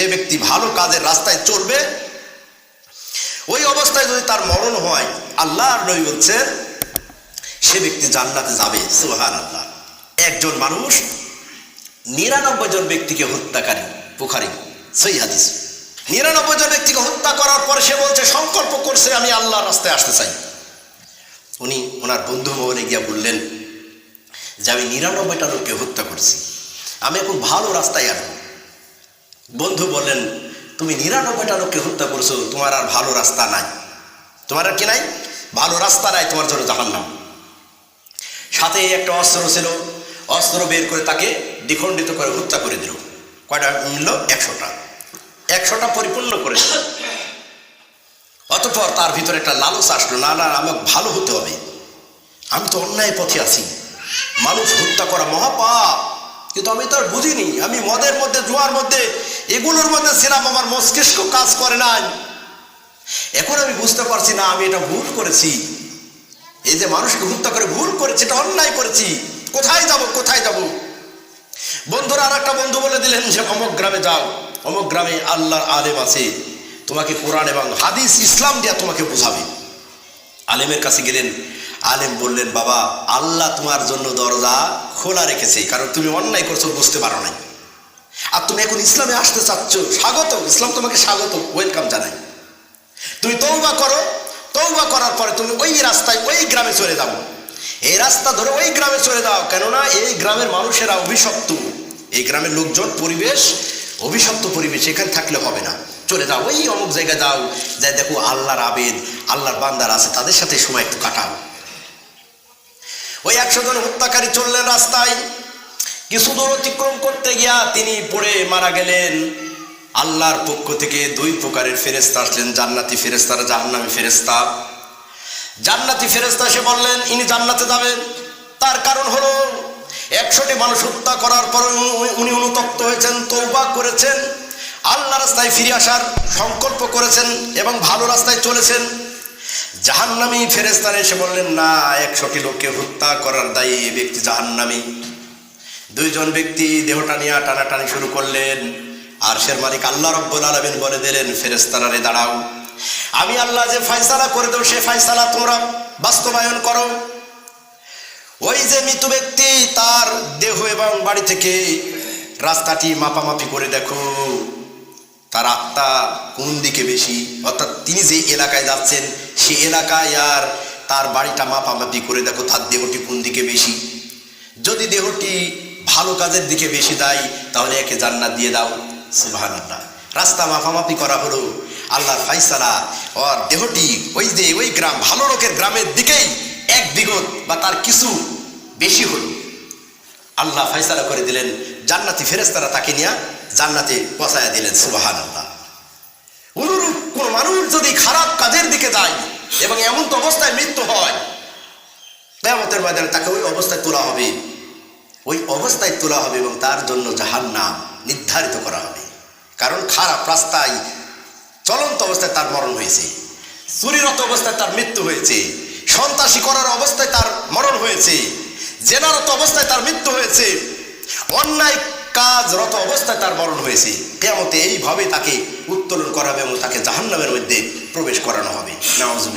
যে ব্যক্তি ভালো কাজের রাস্তায় চলবে, ওই অবস্থায় যদি তার মরণ হয় আল্লাহ নবী বলছেন, সে ব্যক্তি জান্নাতে যাবে সুহান আল্লাহ একজন মানুষ নিরানব্বই জন ব্যক্তিকে হত্যাকারী পুখারি সই হাদিস। নিরানব্বই জন ব্যক্তিকে হত্যা করার পরে সে বলছে, সংকল্প করছে আমি আল্লাহর রাস্তায় আসতে চাই। উনি ওনার বন্ধু মহলে গিয়া বললেন, যে আমি নিরানব্বইটা লোককে হত্যা করছি। আমি এখন ভালো রাস্তায় আসব। বন্ধু বললেন, তুমি নিরানব্বইটা লোককে হত্যা করছ, তোমার আর ভালো রাস্তা নাই। তোমার আর কি নাই? ভালো রাস্তা নাই, তোমার জন্য জাহান্নাম। সাথে একটা অস্ত্র ছিল, অস্ত্র বের করে তাকে দ্বিখণ্ডিত করে হত্যা করে দিল। কয়টা মিলল একশোটা। একশোটা পরিপূর্ণ করে। অতঃপর তার ভিতরে একটা লালস আসলো, না না, আমাকে ভালো হতে হবে। আমি তো অন্যায় পথে আছি। মানুষ হত্যা করা মহাপাপ। কিন্তু আমি তো আর বুঝিনি। আমি মদের মধ্যে, জোয়ার মধ্যে এগুলোর মধ্যে ছিলাম আমার মস্তিষ্ক কাজ করে নাই। এখন আমি বুঝতে পারছি, না, আমি এটা ভুল করেছি। এই যে মানুষকে হত্যা করে ভুল করেছি, এটা অন্যায় করেছি। কোথায় যাব কোথায় যাব? বন্ধুরা আর একটা বন্ধু বলে দিলেন যে, অমুক গ্রামে যাও, অমুক গ্রামে আল্লাহর আলেম আছে। তোমাকে কোরআন এবং হাদিস, ইসলাম দিয়া তোমাকে বোঝাবে। আলেমের কাছে গেলেন, আলেম বললেন, বাবা, আল্লাহ তোমার জন্য দরজা খোলা রেখেছে, কারণ তুমি অন্যায় করছ, বুঝতে পারো নাই। আর তুমি এখন ইসলামে আসতে চাচ্ছ স্বাগত ইসলাম তোমাকে স্বাগত ওয়েলকাম জানাই। তুমি তৌবা করো। তৌবা করার পরে তুমি ওই রাস্তায়, ওই গ্রামে চলে যাও। এই রাস্তা ধরে ওই গ্রামে চলে যাও। কেননা এই গ্রামের মানুষেরা অভিশপ্ত। এই গ্রামের লোকজন, পরিবেশ অভিশপ্ত পরিবেশ। এখানে থাকলে হবে না। চলে যাও। ওই অমুক জায়গায় যাও। যাই দেখো আল্লাহর আবেদ, আল্লাহর বান্দার আছে। তাদের সাথে সময় একটু কাটাও। ওই একশো জন হত্যাকারী চললেন রাস্তায়। কিছু দূর অতিক্রম করতে গিয়া তিনি পড়ে মারা গেলেন। আল্লাহর পক্ষ থেকে দুই প্রকারের ফেরেস্তা আসলেন, জান্নাতি ফেরেস্তার জাহান্নামি ফেরেস্তা জান্নাতি ফেরেস্তা এসে বললেন, ইনি জান্নাতে যাবেন। তার কারণ হলো, একশোটি মানুষ হত্যা করার পর উনি- উনি অনুতপ্ত হয়েছেন তৌবা করেছেন, আল্লাহ রাস্তায় ফিরে আসার সংকল্প করেছেন এবং ভালো রাস্তায় চলেছেন। জাহান্নামি ফেরেস্তারা এসে বললেন, না, একশোটি লোককে হত্যা করার দায়ী ব্যক্তি জাহান্নামি। দুইজন ব্যক্তি দেহটা নিয়ে টানাটানি শুরু করলেন। আর সের মালিক আল্লাহ রব্বুল আলমিন বলে দিলেন ফেরেস্তারারে দাঁড়াও। আমি আল্লাহ যে ফাইসালা করে দেবো, সে ফাইসালা তোমরা বাস্তবায়ন করো। ওই যে মৃত ব্যক্তি, তার দেহ এবং বাড়ি থেকে রাস্তাটি মাপামাপি করে দেখো। তার আত্মা কোন দিকে বেশি? অর্থাৎ তিনি যে এলাকায় যাচ্ছেন, সে এলাকায় আর তার বাড়িটা মাপামাপি করে দেখো, তার দেহটি কোন দিকে কাজের দিকে বেশি দেয়, তাহলে একে জান্নাত দিয়ে দাও। সুবাহান আল্লাহ রাস্তা মাফামাফি করা হলো। আল্লাহর ফাইসালা, ওর দেহটি ওই যে ওই গ্রাম, ভালো লোকের গ্রামের দিকেই এক বিগত বা তার কিছু বেশি হলো। আল্লাহ ফাইসালা করে দিলেন, জান্নাতি ফেরেস্তারা তাকে নিয়ে জান্নাতে পচায়া দিলেন সুবাহান আল্লাহ অনুরূপ কোন মানুষ যদি খারাপ কাজের দিকে যায় এবং এমন তো অবস্থায় মৃত্যু হয়, কেয়ামতের ময়দানে তাকে ওই অবস্থায় তোলা হবে। ওই অবস্থায় তোলা হবে এবং তার জন্য জাহান নাম নির্ধারিত করা হবে। কারণ খারাপ রাস্তায় চলন্ত অবস্থায় তার মরণ হয়েছে চুরিরত অবস্থায় তার মৃত্যু হয়েছে, সন্ত্রাসী করার অবস্থায় তার মরণ হয়েছে, জেনারত অবস্থায় তার মৃত্যু হয়েছে, অন্যায় কাজরত অবস্থায় তার মরণ হয়েছে। কেমতে এইভাবে তাকে উত্তোলন করা হবে এবং তাকে জাহান্নামের মধ্যে প্রবেশ করানো হবে। নওয়াজ